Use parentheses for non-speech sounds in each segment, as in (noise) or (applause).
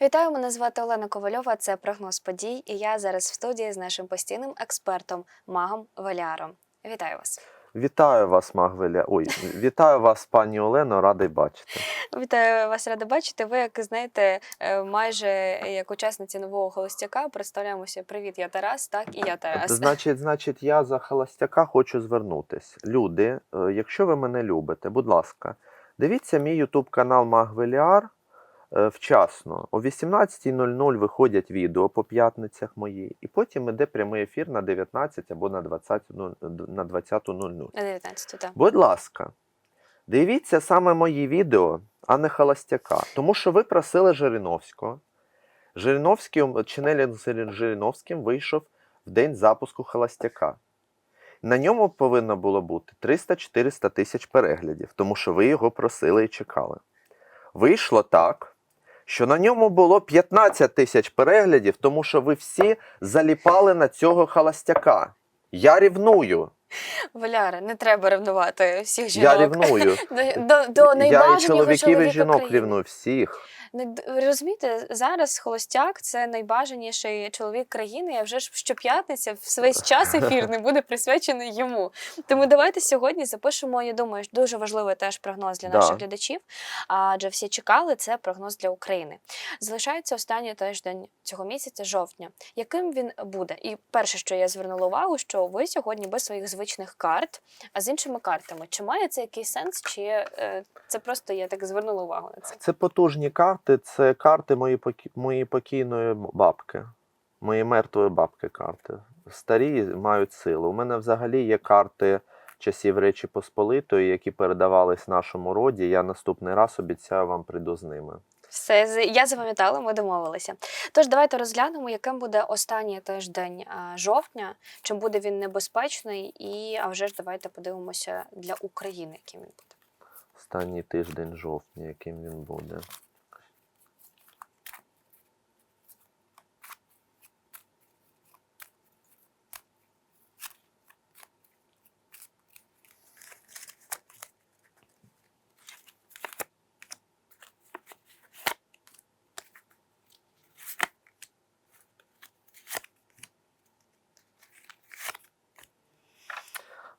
Вітаю, мене звати Олена Ковальова. Це прогноз подій. І я зараз в студії з нашим постійним експертом, магом Валяром. Вітаю вас. Вітаю вас, Магвеля. Ой, вітаю вас, пані Олено, радий бачити. Вітаю вас, рада бачити. Ви, як знаєте, е, майже як учасниці нового холостяка представляємося. Привіт, я Тарас. Так, і я Тарас. Значить, значить, я за холостяка хочу звернутись. Люди, е, якщо ви мене любите, будь ласка, дивіться мій ютуб канал Магвеліар вчасно. О 18.00 виходять відео по п'ятницях мої, і потім іде прямий ефір на 19 або на 20 ну, на 20.00. На 19 так. Будь ласка, дивіться саме мої відео, а не холостяка. Тому що ви просили Жириновського. Жириновський, Чинелін з Жириновським вийшов в день запуску холостяка. На ньому повинно було бути 300-400 тисяч переглядів, тому що ви його просили і чекали. Вийшло так, що на ньому було 15 тисяч переглядів, тому що ви всі заліпали на цього холостяка. Я рівную. Валяра, не треба ревнувати всіх жінок. Я рівную. (laughs) До, до, до Я і чоловіків, і жінок країни. рівную всіх. Не д- розумієте, зараз холостяк це найбажаніший чоловік країни. А вже ж щоп'ятниця весь час ефірний буде присвячений йому. Тому давайте сьогодні запишемо. Я думаю, дуже важливий теж прогноз для Да. наших глядачів. Адже всі чекали це прогноз для України. Залишається останній тиждень цього місяця, жовтня. Яким він буде? І перше, що я звернула увагу, що ви сьогодні без своїх звичних карт, а з іншими картами. Чи має це якийсь сенс, чи е, це просто я так звернула увагу на це? Це потужні карти, це карти мої, покі... мої покійної бабки, мої мертвої бабки карти. Старі мають силу. У мене взагалі є карти часів Речі Посполитої, які передавались нашому роді. Я наступний раз обіцяю вам прийду з ними. Все, я запам'ятала, ми домовилися. Тож давайте розглянемо, яким буде останній тиждень жовтня, чим буде він небезпечний, і а вже ж давайте подивимося для України, яким він буде. Останній тиждень жовтня, яким він буде.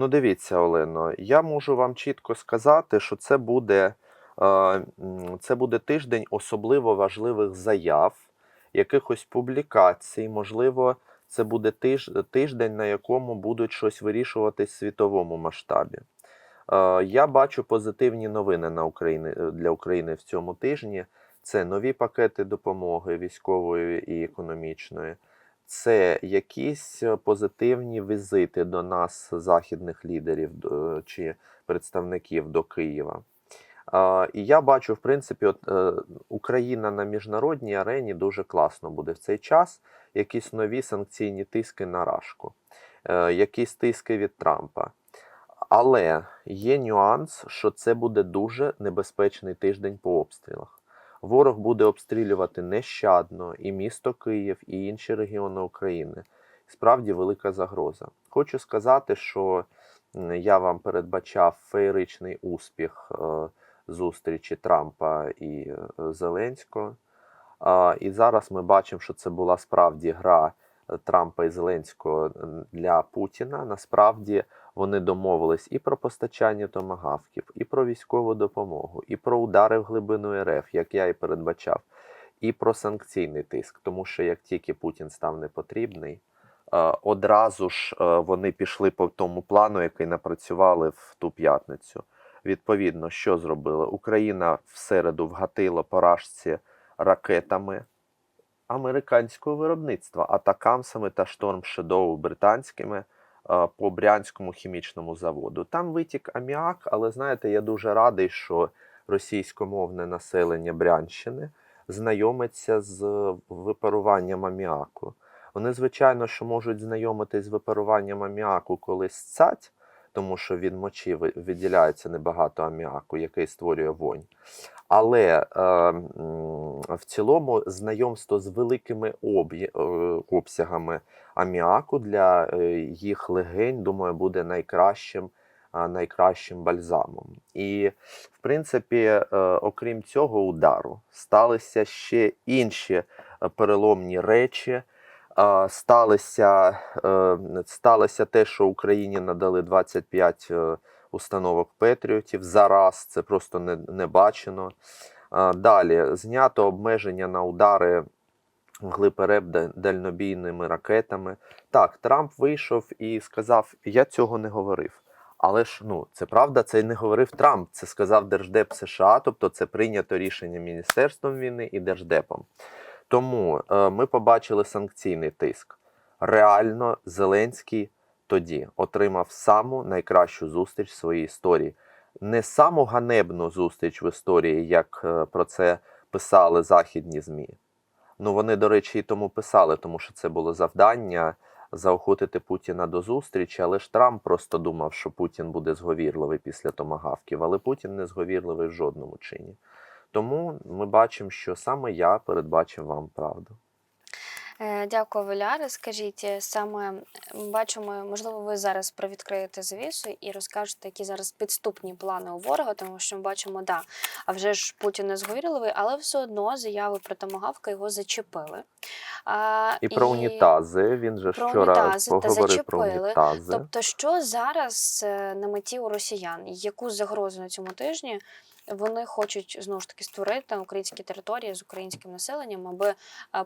Ну, дивіться, Олено, я можу вам чітко сказати, що це буде, е, це буде тиждень особливо важливих заяв, якихось публікацій. Можливо, це буде тиж, тиждень, на якому будуть щось вирішуватись в світовому масштабі. Е, Я бачу позитивні новини на Україні, для України в цьому тижні. Це нові пакети допомоги військової і економічної це якісь е, позитивні візити до нас, західних лідерів чи представників до Києва. І я бачу, в принципі, от, е, Україна на міжнародній арені дуже класно буде в цей час. Якісь нові санкційні тиски на Рашку, е, якісь тиски від Трампа. Але є нюанс, що це буде дуже небезпечний тиждень по обстрілах. Ворог буде обстрілювати нещадно і місто Київ, і інші регіони України. Справді велика загроза. Хочу сказати, що я вам передбачав феєричний успіх е, зустрічі Трампа і е, Зеленського. І зараз ми бачимо, що це була справді гра е, Трампа і Зеленського для Путіна. Насправді вони домовились і про постачання томагавків, і про військову допомогу, і про удари в глибину РФ, як я і передбачав, і про санкційний тиск. Тому що як тільки Путін став непотрібний, е, одразу ж е, вони пішли по тому плану, який напрацювали в ту п'ятницю. Відповідно, що зробили? Україна в середу вгатила поражці ракетами американського виробництва, атакамсами та Шторм Шедоу британськими по Брянському хімічному заводу. Там витік аміак, але знаєте, я дуже радий, що російськомовне населення Брянщини знайомиться з випаруванням аміаку. Вони, звичайно, що можуть знайомитись з випаруванням аміаку, коли сцять, тому що від мочі ви- виділяється небагато аміаку, який створює вонь. Але е, в цілому знайомство з великими е, обсягами аміаку для е, їх легень, думаю, буде найкращим найкращим бальзамом. І, в принципі, е, окрім цього удару, сталися ще інші е, переломні речі. Сталося, сталося те, що Україні надали 25 е, установок Петріотів. Зараз це просто не, не бачено. Далі знято обмеження на удари вглиб РЕП дальнобійними ракетами. Так, Трамп вийшов і сказав: Я цього не говорив. Але ж ну це правда, це не говорив Трамп. Це сказав Держдеп США, тобто це прийнято рішення Міністерством війни і Держдепом. Тому е, ми побачили санкційний тиск. Реально, Зеленський тоді отримав саму найкращу зустріч в своїй історії. Не саму ганебну зустріч в історії, як е, про це писали західні ЗМІ. Ну, вони, до речі, і тому писали, тому що це було завдання заохотити Путіна до зустрічі, але ж Трамп просто думав, що Путін буде зговірливий після томагавків, але Путін не зговірливий в жодному чині. Тому ми бачимо, що саме я передбачив вам правду. Е, Дякую, Валяре. Скажіть, е, саме бачимо, можливо, ви зараз привідкриєте завісу і розкажете, які зараз підступні плани у ворога, тому що ми бачимо, да, а вже ж Путін не зговірливий, але все одно заяви про томагавка його зачепили. А, І про унітази він же про вчора унітази та поговорив про унітази. Тобто, що зараз е, на меті у росіян? Яку загрозу на цьому тижні вони хочуть знову ж таки створити на українській території з українським населенням, аби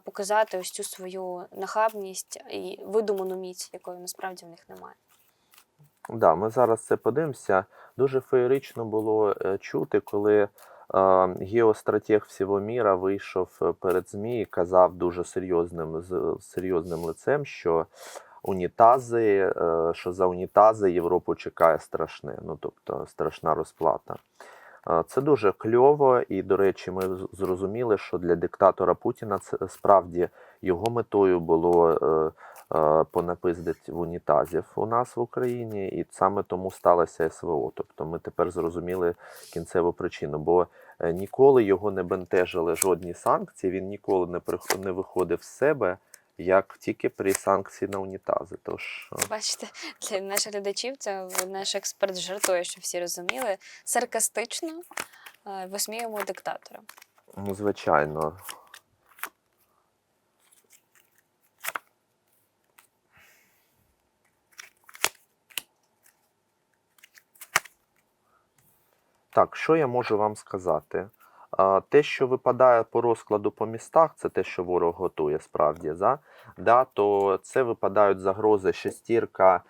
показати ось цю свою нахабність і видуману міць, якої насправді в них немає. Да, ми зараз це подивимося. Дуже феєрично було е, чути, коли е, геостратег всього міра вийшов е, перед ЗМІ і казав дуже серйозним, з серйозним лицем, що унітази, що за унітази Європу чекає страшне, ну тобто страшна розплата. Це дуже кльово, і, до речі, ми зрозуміли, що для диктатора Путіна це справді його метою було е, е, понапиздить в унітазів у нас в Україні, і саме тому сталося СВО. Тобто ми тепер зрозуміли кінцеву причину, бо е, ніколи його не бентежили жодні санкції, він ніколи не не виходив з себе. Як тільки при санкції на унітази, тож Бачите, для наших глядачів це наш експерт жартує, щоб всі розуміли. Саркастично висміємо диктатора. ну, звичайно. Так, що я можу вам сказати? Те, що випадає по розкладу по містах, це те, що ворог готує справді, да? Да, то це випадають загрози шестірка,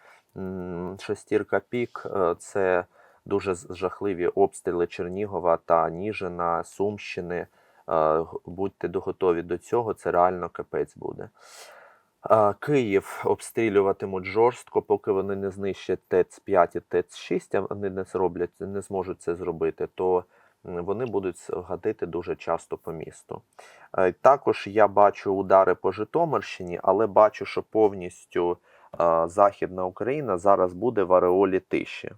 шестірка пік, е, це дуже жахливі обстріли Чернігова та Ніжина, Сумщини. Е, Будьте готові до цього, це реально капець буде. Київ обстрілюватимуть жорстко, поки вони не знищать ТЕЦ-5 і ТЕЦ-6, а вони не зроблять, не зможуть це зробити, то вони будуть гатити дуже часто по місту. Е, Також я бачу удари по Житомирщині, але бачу, що повністю е, Західна Україна зараз буде в ареолі тиші.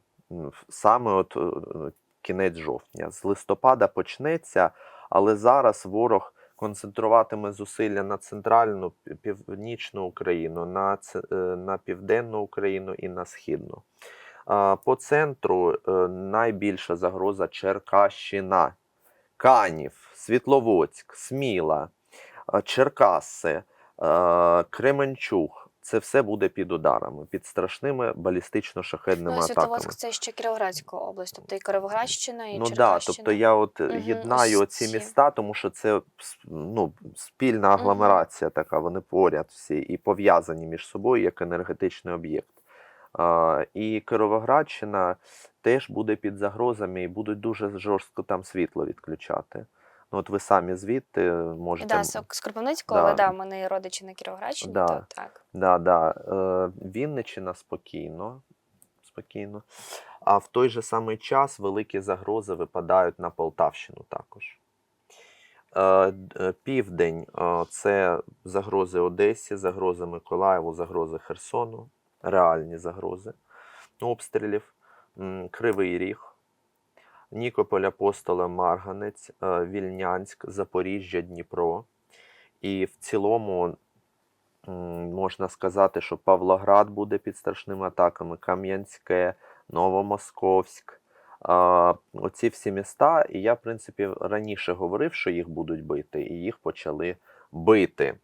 Саме от е, кінець жовтня. З листопада почнеться, але зараз ворог концентруватиме зусилля на центральну північну Україну, на, е, на південну Україну і на східну. По центру е, найбільша загроза Черкащина, Канів, Світловодськ, Сміла, е, Черкаси, Кременчуг. Це все буде під ударами, під страшними балістично-шахедними Ну, атаками. Це ще Кіровоградська область, тобто і Кіровоградщина, і Ну да, тобто я от Мгм, єднаю ось ці. міста, тому що це ну, спільна агломерація така, вони поряд всі і пов'язані між собою як енергетичний об'єкт. А, і Кировоградщина теж буде під загрозами і будуть дуже жорстко там світло відключати. Ну, от ви самі звідти можете. Да, з Кропивницького, Да. але да, в мене родичі на Кіровоградщині, Да. то так. Да, да. Е, Вінниччина спокійно, спокійно. А в той же самий час великі загрози випадають на Полтавщину також. Е, е, Південь е, це загрози Одесі, загрози Миколаєву, загрози Херсону, реальні загрози обстрілів, Кривий Ріг, Нікополь, Апостола, Марганець, е, Вільнянськ, Запоріжжя, Дніпро. І в цілому можна сказати, що Павлоград буде під страшними атаками, Кам'янське, Новомосковськ. Оці всі міста, і я, в принципі, раніше говорив, що їх будуть бити, і їх почали бити.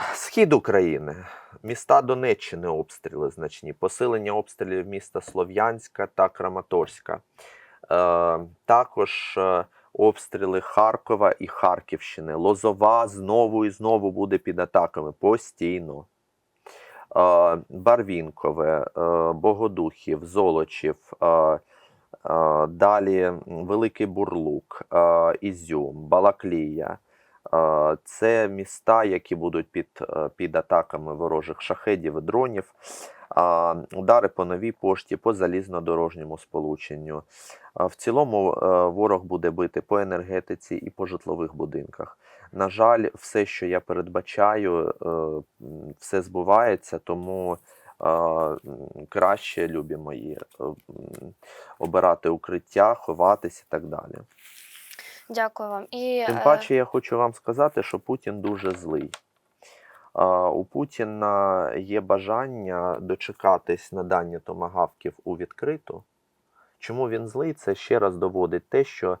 Схід України, міста Донеччини обстріли значні, посилення обстрілів міста Слов'янська та Краматорська. Е, також е, обстріли Харкова і Харківщини. Лозова знову і знову буде під атаками постійно. Е, Барвінкове, е, Богодухів, Золочів, е, е, далі Великий Бурлук, е, Ізюм, Балаклія. Це міста, які будуть під, е, під атаками ворожих шахедів і дронів. Удари по новій пошті, по залізнодорожньому сполученню. В цілому е, ворог буде бити по енергетиці і по житлових будинках. На жаль, все, що я передбачаю, е, все збувається, тому краще, любі мої, обирати укриття, ховатись і так далі. Дякую вам. І Тим е, паче, я хочу вам сказати, що Путін дуже злий. У Путіна є бажання дочекатись надання томагавків у відкриту. Чому він злий? Це ще раз доводить те, що е,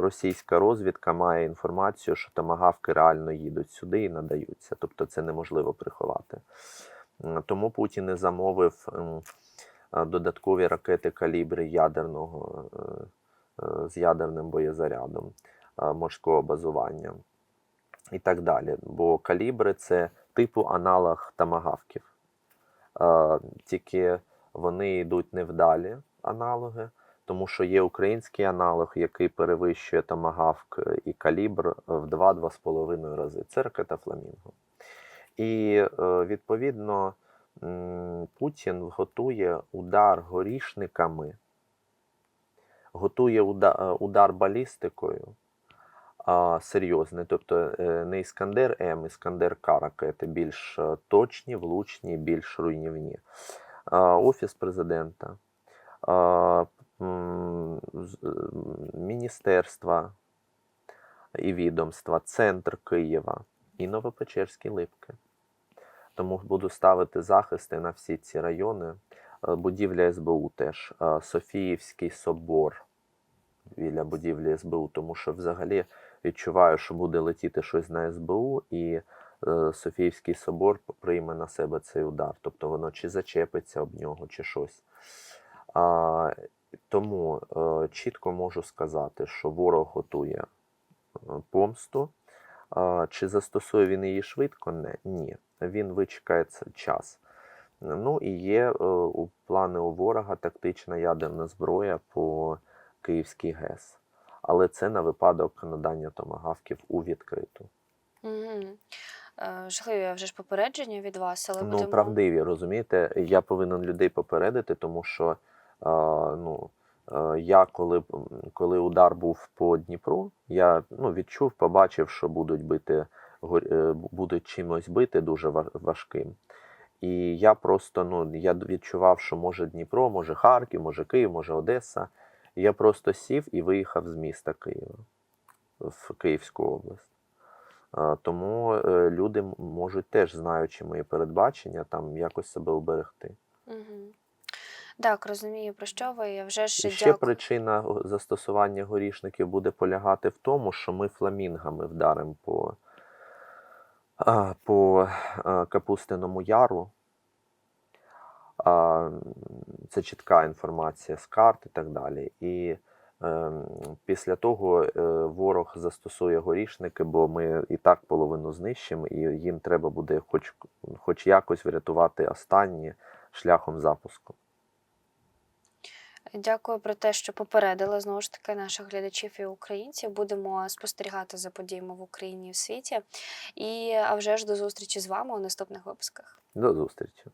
російська розвідка має інформацію, що томагавки реально їдуть сюди і надаються. Тобто це неможливо приховати. Тому Путін і замовив е, додаткові ракети калібри ядерного з ядерним боєзарядом е, морського базування і так далі. Бо калібри це типу аналог тамагавків. Е, Тільки вони йдуть невдалі аналоги, тому що є український аналог, який перевищує тамагавк і калібр в 2-2,5 рази. Це ракета Фламінго. І е, відповідно Путін готує удар горішниками, готує е, удар балістикою серйозний. Тобто е, не Іскандер М, Іскандер К ракети більш е, точні, влучні, більш руйнівні. Офіс президента, міністерства і відомства, центр Києва і Новопечерські липки. Тому буду ставити захисти на всі ці райони. Е, Будівля СБУ теж, Софіївський собор біля будівлі СБУ, тому що взагалі відчуваю, що буде летіти щось на СБУ, і е, Софіївський собор прийме на себе цей удар. Тобто воно чи зачепиться об нього, чи щось. А, тому е, чітко можу сказати, що ворог готує помсту. Чи застосує він її швидко? Не. Ні. Він вичекає час. Ну і є е, у плани у ворога тактична ядерна зброя по Київський ГЕС. Але це на випадок надання томагавків у відкриту. Е, Жахливі вже ж попередження від вас, але Ну, будемо... правдиві, розумієте? Я повинен людей попередити, тому що е, ну, е, я коли, коли удар був по Дніпру, я ну, відчув, побачив, що будуть бити, е, будуть чимось бити дуже ва- важким. І я просто ну, я відчував, що може Дніпро, може Харків, може Київ, може Одеса. І я просто сів і виїхав з міста Києва в Київську область. Тому е, люди можуть теж, знаючи мої передбачення, там якось себе уберегти. Мгм. Так, розумію, про що ви. Я вже ж ще дякую. причина застосування горішників буде полягати в тому, що ми фламінгами вдаримо по, по Капустиному яру. Це чітка інформація з карт і так далі. І ем, після того е, ворог застосує горішники, бо ми і так половину знищимо, і їм треба буде хоч, хоч якось врятувати останні шляхом запуску. Дякую про те, що попередили знову ж таки наших глядачів і українців. Будемо спостерігати за подіями в Україні і в світі. І а вже ж до зустрічі з вами у наступних випусках. До зустрічі!